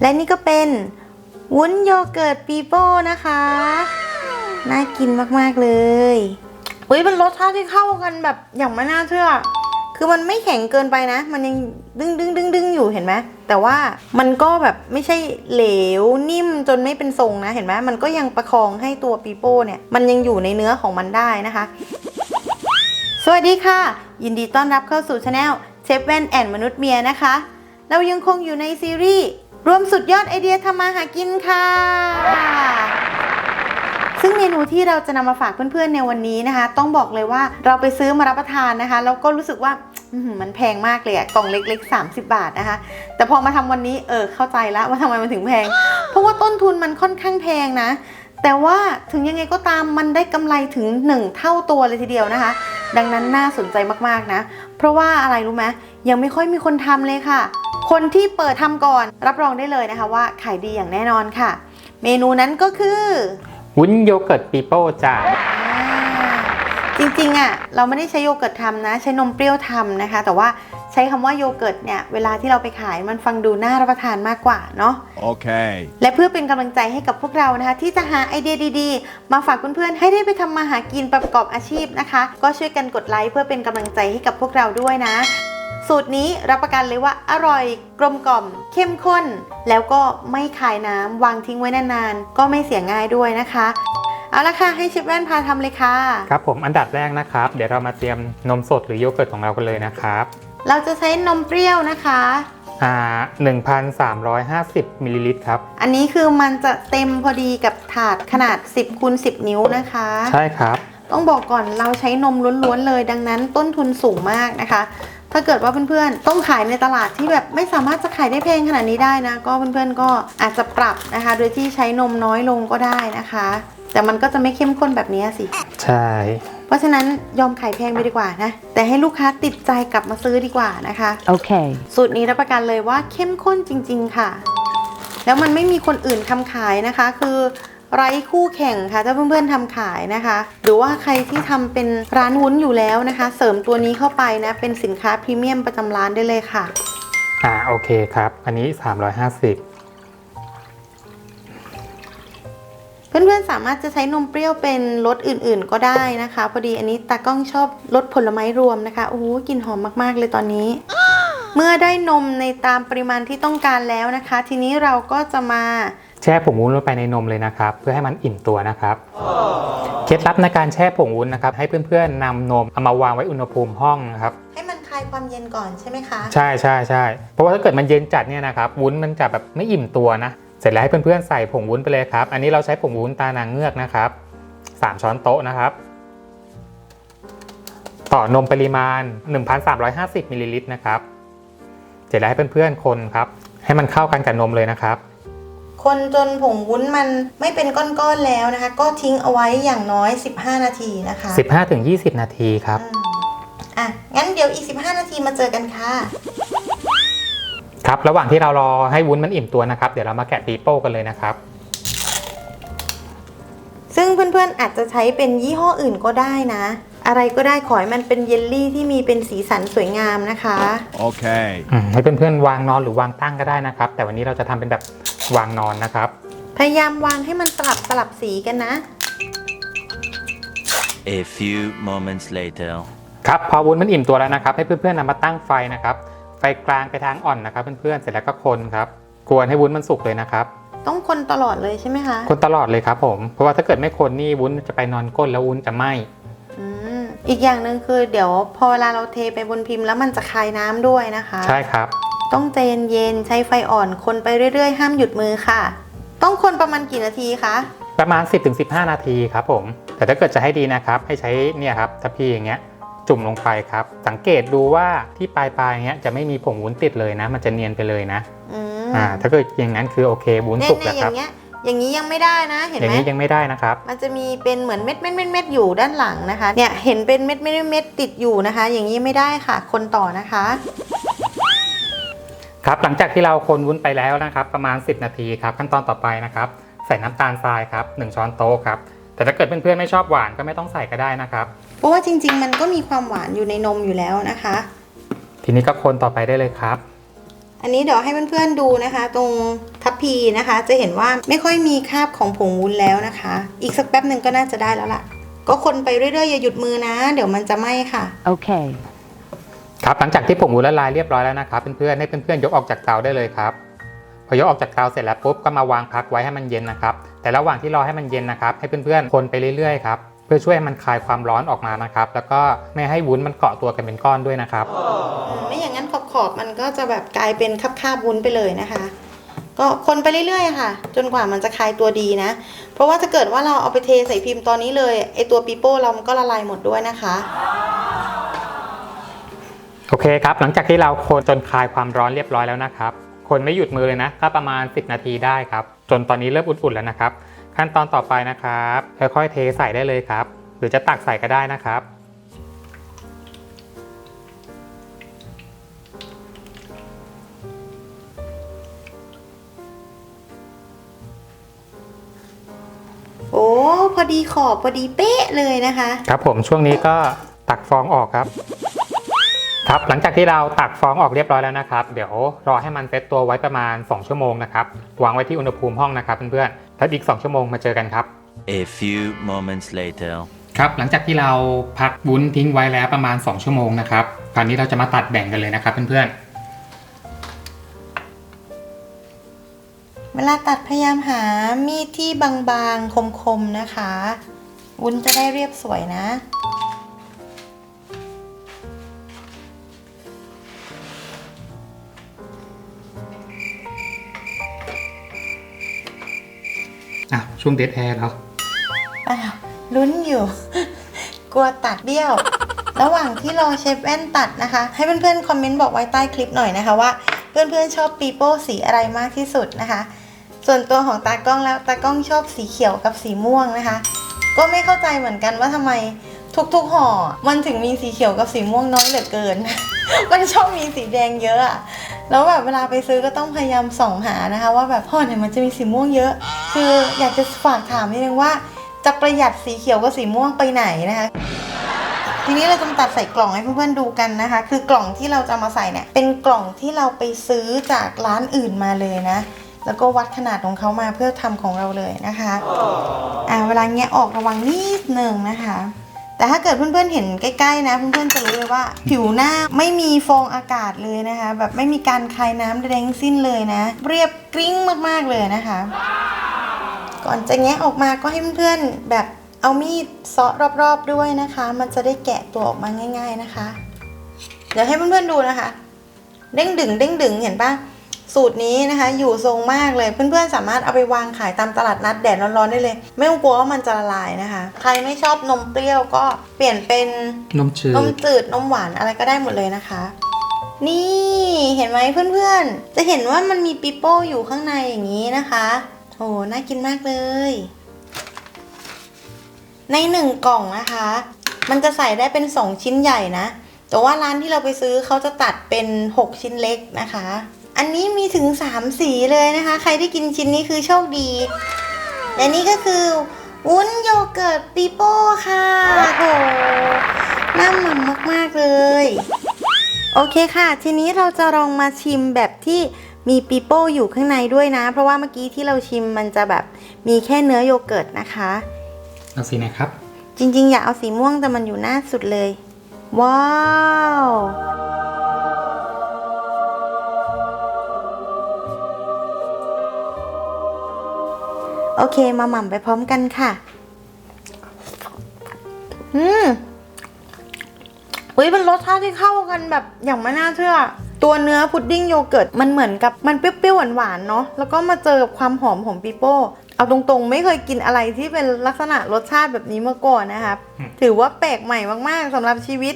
และนี่ก็เป็นวุ้นโยเกิร์ตปีโป้นะคะ น่ากินมากๆเลยอุ้ยเป็นรสชาติที่เข้ากันแบบอย่างไม่น่าเชื่อ คือมันไม่แข็งเกินไปนะ มันยังดึงดึงดึงดึงอยู่เห็นไหมแต่ว่ามันก็แบบไม่ใช่เหลวนิ่มจนไม่เป็นทรงนะเห็นไหมมันก็ยังประคองให้ตัวปีโป้เนี่ย มันยังอยู่ในเนื้อของมันได้นะคะ สวัสดีค่ะ ยินดีต้อนรับเข้าสู่ช anel เชฟแว่นแอนมนุษย์เมียนะคะ เรายังคงอยู่ในซีรีส์ รวมสุดยอดไอเดียทำมาหากินค่ะ ซึ่งเมนูที่เราจะนำมาฝากเพื่อนๆในวันนี้นะคะ ต้องบอกเลยว่าเราไปซื้อมารับประทานนะคะแล้วก็รู้สึกว่ามันแพงมากเลยอะกล่องเล็ก ๆ 30 บาทนะคะ แต่พอมาทำวันนี้เออเข้าใจแล้วว่าทำไมมันถึงแพง เพราะว่าต้นทุนมันค่อนข้างแพงนะ แต่ว่าถึงยังไงก็ตามมันได้กำไรถึง 1 เท่าตัวเลยทีเดียวนะคะ ดังนั้นน่าสนใจมากๆนะ เพราะว่าอะไรรู้ไหมยังไม่ค่อยมีคนทำเลยค่ะ คนที่เปิดทำก่อนรับรองได้เลยนะคะว่าขายดีอย่างแน่นอนค่ะ เมนูนั้นก็คือวุ้นโยเกิร์ตปีโป้จ้าอ่าจริงๆอะเราไม่ได้ใช้โยเกิร์ตทำนะ ใช้นมเปรี้ยวทำนะคะ แต่ว่าใช้คำว่าโยเกิร์ตเนี่ยเวลาที่เราไปขายมันฟังดูน่ารับประทานมากกว่าเนาะ Okay. และเพื่อเป็นกำลังใจให้กับพวกเรานะคะ ที่จะหาไอเดียดีๆ มาฝากเพื่อนๆให้ได้ไปทำมาหากินประกอบอาชีพนะคะ ก็ช่วยกันกดไลค์เพื่อเป็นกำลังใจให้กับพวกเราด้วยนะ สูตรนี้รับประกันเลยว่าอร่อยกลมกล่อม เข้มข้น แล้วก็ไม่คายน้ำวางทิ้งไว้นานๆ ก็ไม่เสียง่ายด้วยนะคะ เอาละค่ะ ให้เชฟแว่นพาทำเลยค่ะ ครับผมอันดับแรกนะครับ เดี๋ยวเรามาเตรียมนมสดหรือโยเกิร์ตของเรากันเลยนะครับเราจะใช้นมเปรี้ยวนะคะอ่า1,350มิลลิลิตรครับ อันนี้คือมันจะเต็มพอดีกับถาดขนาด 10คูณ10 นิ้วนะคะ ใช่ครับ ต้องบอกก่อนเราใช้นมล้วนๆเลย ดังนั้นต้นทุนสูงมากนะคะ ถ้าเกิดว่าเพื่อนๆต้องขายในตลาดที่แบบไม่สามารถจะขายได้แพงขนาดนี้ได้นะ ก็เพื่อนๆก็อาจจะปรับนะคะ โดยที่ใช้นมน้อยลงก็ได้นะคะ แต่มันก็จะไม่เข้มข้นแบบนี้สิ ใช่ เพราะฉะนั้นยอมขายแพงไปดีกว่านะ แต่ให้ลูกค้าติดใจกลับมาซื้อดีกว่านะคะ Okay. สูตรนี้รับประกันเลยว่าเข้มข้นจริง ๆ ค่ะ แล้วมันไม่มีคนอื่นทำขายนะคะ คือ ไร้คู่แข่งค่ะถ้าเพื่อนๆทำขายนะคะ หรือว่าใครที่ทำเป็นร้านวุ้นอยู่แล้วนะคะ เสริมตัวนี้เข้าไปนะ เป็นสินค้าพรีเมียมประจำร้านได้เลยค่ะ อ่าโอเคครับ อันนี้ 350เพื่อนๆสามารถจะใช้นมเปรี้ยวเป็นรสอื่นๆก็ได้นะคะ พอดีอันนี้ตากล้องชอบรสผลไม้รวมนะคะโอ้โหกลิ่นหอมมากๆเลยตอนนี้ เมื่อได้นมในตามปริมาณที่ต้องการแล้วนะคะ ทีนี้เราก็จะมา แช่ผงวุ้นลงไปในนมเลยนะครับ เพื่อให้มันอิ่มตัวนะครับเคล็ดลับในการแช่ผงวุ้นนะครับ ให้เพื่อนๆนำนมเอามาวางไว้อุณหภูมิห้องนะครับให้มันคลายความเย็นก่อนใช่ไหมคะใช่ใช่ใช่เพราะว่าถ้าเกิดมันเย็นจัดเนี่ยนะครับวุ้นมันจะแบบไม่อิ่มตัวนะเสร็จแล้วให้เพื่อนๆใส่ผงวุ้นไปเลยครับอันนี้เราใช้ผงวุ้นตานางเงือกนะครับ3ช้อนโต๊ะนะครับ ต่อนมปริมาณ 1,350มิลลิลิตรนะครับเสร็จแล้วให้เพื่อนๆคนครับให้มันเข้ากันกับนมเลยนะครับ คนจนผงวุ้นมันไม่เป็นก้อนๆแล้วนะคะ ก็ทิ้งเอาไว้อย่างน้อย 15 นาทีนะคะ15-20 นาทีครับ อืมอะงั้นเดี๋ยวอีก 15 นาทีมาเจอกันค่ะ ครับ ระหว่างที่เรารอให้วุ้นมันอิ่มตัวนะครับ เดี๋ยวเรามาแกะปีโป้กันเลยนะครับ ซึ่งเพื่อนๆอาจจะใช้เป็นยี่ห้ออื่นก็ได้นะ อะไรก็ได้ขอให้มันเป็นเยลลี่ที่มีเป็นสีสันสวยงามนะคะ Okay. อืมให้เพื่อนๆวางนอนหรือวางตั้งก็ได้นะครับ แต่วันนี้เราจะทำเป็นแบบ วางนอนนะครับ พยายามวางให้มันสลับสลับสีกันนะ A few moments later. ครับพอวุ้นมันอิ่มตัวแล้วนะครับ ให้เพื่อนๆนำมาตั้งไฟนะครับ ไฟกลางไปทางอ่อนนะครับ เพื่อนๆเสร็จแล้วก็คนครับกวนให้วุ้นมันสุกเลยนะครับ ต้องคนตลอดเลยใช่ไหมคะ คนตลอดเลยครับผม เพราะว่าถ้าเกิดไม่คนนี่วุ้นจะไปนอนก้นแล้ววุ้นจะไหม้อืมอีกอย่างหนึ่งคือเดี๋ยวพอเวลาเราเทไปบนพิมพ์แล้วมันจะคายน้ำด้วยนะคะ ใช่ครับ ต้องใจเย็นๆใช้ไฟอ่อนคนไปเรื่อยๆ ห้ามหยุดมือค่ะ ต้องคนประมาณกี่นาทีคะ ประมาณ 10-15 นาทีครับผม แต่ถ้าเกิดจะให้ดีนะครับ ให้ใช้เนี่ยครับทัพพีอย่างเงี้ยจุ่มลงไปครับ สังเกตดูว่าที่ปลายปลายๆเงี้ยจะไม่มีผงวุ้นติดเลยนะ มันจะเนียนไปเลยนะอืมอ่าถ้าเกิดอย่างนั้นคือโอเควุ้นเนี่ยสุกเนี่แล้ยวอครับย่างเงี้ยอย่างนี้ยังไม่ได้นะเห็นอย่าไหงมนี้ยังไม่ได้นะครับ มันจะมีเป็นเหมือนเม็ดเม็ดเม็ดเม็ดอยู่ด้านหลังนะคะ เนี่ยเห็นเป็นเม็ดเม็ดเม็ดติดอยู่นะคะ อย่างนี้ไม่ได้ค่ะ คนต่อนะคะ ครับหลังจากที่เราคนวุ้นไปแล้วนะครับประมาณ 10 นาทีครับขั้นตอนต่อไปนะครับใส่น้ำตาลทรายครับ1ช้อนโต๊ะครับแต่ถ้าเกิดเพื่อนๆไม่ชอบหวานก็ไม่ต้องใส่ก็ได้นะครับเพราะว่าจริง ๆ มันก็มีความหวานอยู่ในนมอยู่แล้วนะคะ ทีนี้ก็คนต่อไปได้เลยครับ อันนี้เดี๋ยวให้เพื่อนๆดูนะคะ ตรงทัพพีนะคะ จะเห็นว่าไม่ค่อยมีคราบของผงวุ้นแล้วนะคะ อีกสักแป๊บหนึ่งก็น่าจะได้แล้วล่ะ ก็คนไปเรื่อยๆอย่าหยุดมือนะ เดี๋ยวมันจะไหม้ค่ะ Okay. ค ครับหลังจากที่ผงวุ้นละลายเรียบร้อยแล้วนะครับเพื่อนๆให้เพื่อนๆยกออกจากเตาได้เลยครับพอยกออกจากเตาเสร็จแล้วปุ๊บก็มาวางพักไว้ให้มันเย็นนะครับแต่ระหว่างที่รอให้มันเย็นนะครับให้เพื่อนๆคนไปเรื่อยๆครับเพื่อช่วยให้มันคลายความร้อนออกมานะครับ แล้วก็ไม่ให้วุ้นมันเกาะตัวกันเป็นก้อนด้วยนะครับไม่อย่างนั้นขอบๆมันก็จะแบบกลายเป็นคาบๆวุ้นไปเลยนะคะ ก็คนไปเรื่อยๆค่ะ จนกว่ามันจะคลายตัวดีนะ เพราะว่าถ้าเกิดว่าเราเอาไปเทใส่พิมพ์ตอนนี้เลยไอตัวปีโป้เรามันก็ละลายหมดด้วยนะคะ โอเคครับ หลังจากที่เราคนจนคลายความร้อนเรียบร้อยแล้วนะครับ คนไม่หยุดมือเลยนะก็ประมาณ 10 นาทีได้ครับ จนตอนนี้เริ่มอุ่นๆแล้วนะครับ ขั้นตอนต่อไปนะครับค่อยๆเทใส่ได้เลยครับ หรือจะตักใส่ก็ได้นะครับโอ้พอดีขอบพอดีเป๊ะเลยนะคะ ครับผมช่วงนี้ก็ตักฟองออกครับ ครับหลังจากที่เราตักฟองออกเรียบร้อยแล้วนะครับ เดี๋ยวรอให้มันเซตตัวไว้ประมาณ 2 ชั่วโมงนะครับวางไว้ที่อุณหภูมิห้องนะครับเพื่อนๆแล้วอีก 2 ชั่วโมงมาเจอกันครับ A few moments later. ครับหลังจากที่เราพักวุ้นทิ้งไว้แล้วประมาณ 2 ชั่วโมงนะครับคราวนี้เราจะมาตัดแบ่งกันเลยนะครับเพื่อนเวลาตัดพยายามหามีดที่บางๆคมๆนะคะ วุ้นจะได้เรียบสวยนะ ช่วงเดทแอร์เหรออ้าวลุ้นอยู่ กลัวตัดเบี้ยว ระหว่างที่รอเชฟแว่นตัดนะคะ ให้เพื่อนๆคอมเมนต์บอกไว้ใต้คลิปหน่อยนะคะว่า เพื่อนๆชอบปีโป้สีอะไรมากที่สุดนะคะ ส่วนตัวของตากล้องแล้วตากล้องชอบสีเขียวกับสีม่วงนะคะ ก็ไม่เข้าใจเหมือนกันว่าทำไมทุกๆห่อ มันถึงมีสีเขียวกับสีม่วงน้อยเหลือเกิน มันชอบมีสีแดงเยอะอะ แล้วแบบเวลาไปซื้อก็ต้องพยายามส่องหานะคะ ว่าแบบห่อไหนมันจะมีสีม่วงเยอะ คืออยากจะฝากถามนิดนึงว่า จะประหยัดสีเขียวกับสีม่วงไปไหนนะคะทีนี้เราจะมาตัดใส่กล่องให้เพื่อนๆดูกันนะคะ คือกล่องที่เราจะมาใส่เนี่ยเป็นกล่องที่เราไปซื้อจากร้านอื่นมาเลยนะ แล้วก็วัดขนาดของเขามาเพื่อทำของเราเลยนะคะ อ่าเวลาแงะออกระวังนิดนึงนะคะ แต่ถ้าเกิดเพื่อนๆเห็นใกล้ๆนะเพื่อนๆจะรู้เลยว่า ผิวหน้าไม่มีฟองอากาศเลยนะคะ แบบไม่มีการคายน้ำใดทั้งสิ้นเลยนะ เรียบกริ้งมากๆเลยนะคะ ก่อนจะแงะออกมาก็ให้เพื่อนๆแบบเอามีดเซาะรอบๆด้วยนะคะ มันจะได้แกะตัวออกมาง่าย ๆนะคะ เดี๋ยวให้เพื่อนๆดูนะคะ เด้งดึงเด้งดึงเห็นปะ สูตรนี้นะคะ อยู่ทรงมากเลยเพื่อนๆ สามารถเอาไปวางขายตามตลาดนัดแดดร้อนๆได้เลย ไม่ต้องกลัวว่ามันจะละลายนะคะ ใครไม่ชอบนมเปรี้ยวก็เปลี่ยนเป็นนมจืดนมจืดนมหวานอะไรก็ได้หมดเลยนะคะ นี่เห็นไหมเพื่อนๆ จะเห็นว่ามันมีปิโป้อยู่ข้างในอย่างนี้นะคะโอ้น่ากินมากเลย ในหนึ่งกล่องนะคะ มันจะใส่ได้เป็น2ชิ้นใหญ่นะแต่ว่าร้านที่เราไปซื้อเขาจะตัดเป็น6ชิ้นเล็กนะคะ อันนี้มีถึง 3 สีเลยนะคะ ใครได้กินชิ้นนี้คือโชคดี และนี่ก็คือ วุ้นโยเกิร์ตปีโป้ค่ะโหน่าหม่ำมาก ๆ เลย โอเคค่ะ ทีนี้เราจะลองมาชิมแบบที่มีปีโป้อยู่ข้างในด้วยนะ เพราะว่าเมื่อกี้ที่เราชิมมันจะแบบมีแค่เนื้อโยเกิร์ตนะคะ เอาสีไหนครับ จริง ๆ อยากเอาสีม่วงแต่มันอยู่หน้าสุดเลย ว้าว โอเค มาหม่ำไปพร้อมกันค่ะ อืมอุ้ยเป็นรสชาติที่เข้ากันแบบอย่างไม่น่าเชื่อ ตัวเนื้อพุดดิ้งโยเกิร์ตมันเหมือนกับมันเปรี้ยวๆหวานๆเนาะแล้วก็มาเจอกับความหอมของปีโป้เอาตรงๆ ไม่เคยกินอะไรที่เป็นลักษณะรสชาติแบบนี้มาก่อนนะครับอืมถือว่าแปลกใหม่มากๆสำหรับชีวิต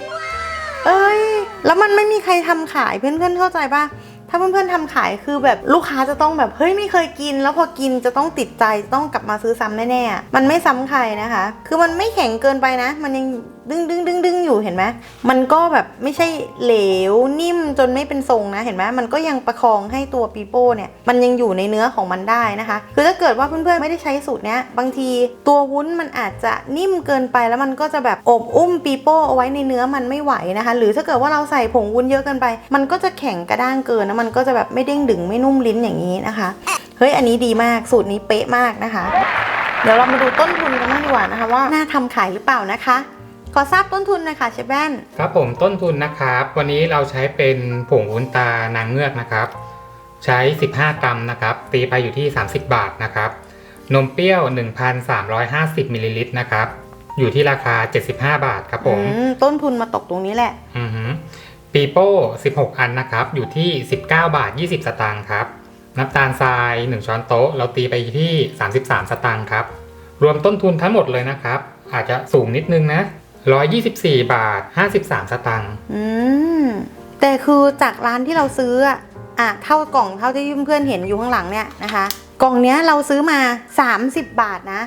เอ้ย แล้วมันไม่มีใครทำขายเพื่อนๆเข้าใจปะ ถ้าเพื่อนๆทำขายคือแบบลูกค้าจะต้องแบบเฮ้ยไม่เคยกิน แล้วพอกินจะต้องติดใจต้องกลับมาซื้อซ้ำแน่ๆมันไม่ซ้ำใครนะคะ คือมันไม่แข็งเกินไปนะ มันยัง ดึงดึงดึงดึงอยู่เห็นไหมมันก็แบบไม่ใช่เหลวนิ่มจนไม่เป็นทรงนะเห็นไหมมันก็ยังประคองให้ตัวปีโป้เนี่ยมันยังอยู่ในเนื้อของมันได้นะคะ คือถ้าเกิดว่าเพื่อนๆไม่ได้ใช้สูตรเนี้ยบางทีตัววุ้นมันอาจจะนิ่มเกินไปแล้วมันก็จะแบบอบอุ้มปีโป้เอาไว้ในเนื้อมันไม่ไหวนะคะ หรือถ้าเกิดว่าเราใส่ผงวุ้นเยอะเกินไป มันก็จะแข็งกระด้างเกินนะมันก็จะแบบไม่เด้งดึงไม่นุ่มลิ้นอย่างนี้นะคะเฮ้ยอันนี้ดีมากสูตรนี้เป๊ะมากนะคะ เดี๋ยวเรามาดูต้นทุนกันบ้างดีกว่านะคะว่าน่าทำขายหรือเปล่านะคะ ขอทราบต้นทุนหนะคะเชฟแบนครับผมต้นทุนนะครับ วันนี้เราใช้เป็นผงวุ้นตานางเงือกนะครับ ใช้ 15 กรัมนะครับ ตีไปอยู่ที่ 30 บาทนะครับ นมเปรี้ยว 1,350มิลลิลิตรนะครับ อยู่ที่ราคา 75 บาทครับผมอืมต้นทุนมาตกตรงนี้แหละ อือฮึปีโป้ 16 อันนะครับ อยู่ที่ 19 บาท 20 สตางค์ครับ น้ำตาลทราย 1 ช้อนโต๊ะ เราตีไปที่ 33 สตางค์ครับ รวมต้นทุนทั้งหมดเลยนะครับ อาจจะสูงนิดนึงนะ 124 บาท 53 สตางค์อืมแต่คือจากร้านที่เราซื้ออะอะเท่ากล่องเท่าที่เพื่อนๆเห็นอยู่ข้างหลังเนี่ยนะคะ กล่องเนี้ยเราซื้อมา 30 บาทนะ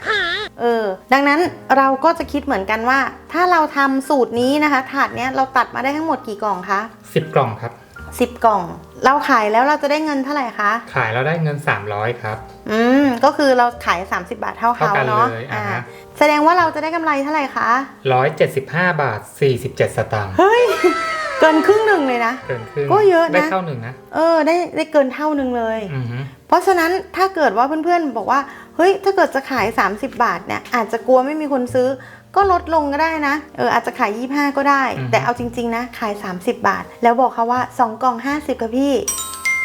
เออ ดังนั้นเราก็จะคิดเหมือนกันว่า ถ้าเราทำสูตรนี้นะคะ ถาดเนี้ยเราตัดมาได้ทั้งหมดกี่กล่องคะ 10 กล่องครับ 10 กล่อง เราขายแล้วเราจะได้เงินเท่าไหร่คะ ขายแล้วได้เงิน 300 ครับ อืม ก็คือเราขาย 30 บาทเท่าเขาเท่ากันเนาะเลยอ่าฮะแสดงว่าเราจะได้กำไรเท่าไหร่คะ 175 บาท 47 สตางค์ เฮ้ย เกินครึ่งหนึ่งเลยนะ เกินครึ่ง ก็เยอะนะ ได้เท่าหนึ่งนะ เออ ได้ได้เกินเท่าหนึ่งเลยอือฮึเพราะฉะนั้นถ้าเกิดว่าเพื่อนๆบอกว่า เฮ้ย ถ้าเกิดจะขาย 30 บาทเนี่ย อาจจะกลัวไม่มีคนซื้อ ก็ลดลงก็ได้นะ เอออาจจะขาย 25 ก็ได้ แต่เอาจริง ๆ นะ ขาย 30 บาท แล้วบอกเขาว่า 2 กล่อง 50ค่ะพี่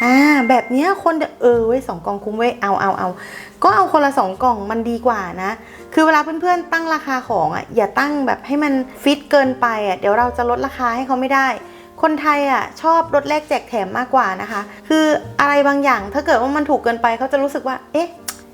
อ่าแบบเนี้ยคนจะเออเว้ยสองกล่องคุ้มเว้ยเอาเอาเอาก็เอาคนละ2กล่องมันดีกว่านะ คือเวลาเพื่อนๆตั้งราคาของอะอย่าตั้งแบบให้มันฟิตเกินไปอะเดี๋ยวเราจะลดราคาให้เขาไม่ได้ คนไทยอะชอบลดแลกแจกแถมมากกว่านะคะ คืออะไรบางอย่างถ้าเกิดว่ามันถูกเกินไปเขาจะรู้สึกว่า เอ๊ะ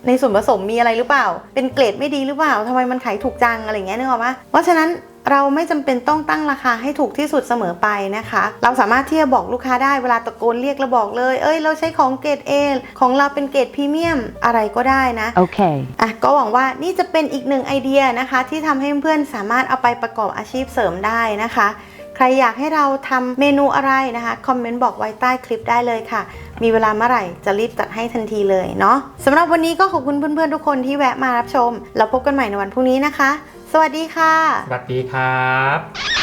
ในส่วนผสมมีอะไรหรือเปล่า เป็นเกรดไม่ดีหรือเปล่าทำไมมันขายถูกจังอะไรอย่างเงี้ยนึกออกปะเพราะฉะนั้นเราไม่จำเป็นต้องตั้งราคาให้ถูกที่สุดเสมอไปนะคะ เราสามารถที่จะบอกลูกค้าได้เวลาตะโกนเรียกแล้วบอกเลย เอ้ย เราใช้ของเกรด A ของเราเป็นเกรดพรีเมียมอะไรก็ได้นะ Okay. อะ ก็หวังว่านี่จะเป็นอีกหนึ่งไอเดียนะคะ ที่ทำให้เพื่อนๆสามารถเอาไปประกอบอาชีพเสริมได้นะคะ ใครอยากให้เราทำเมนูอะไรนะคะคอมเมนต์บอกไว้ใต้คลิปได้เลยค่ะ มีเวลาเมื่อไหร่จะรีบจัดให้ทันทีเลยเนาะสำหรับวันนี้ก็ขอบคุณเพื่อนๆทุกคนที่แวะมารับชม แล้วพบกันใหม่ในวันพรุ่งนี้นะคะ สวัสดีค่ะ สวัสดีครับ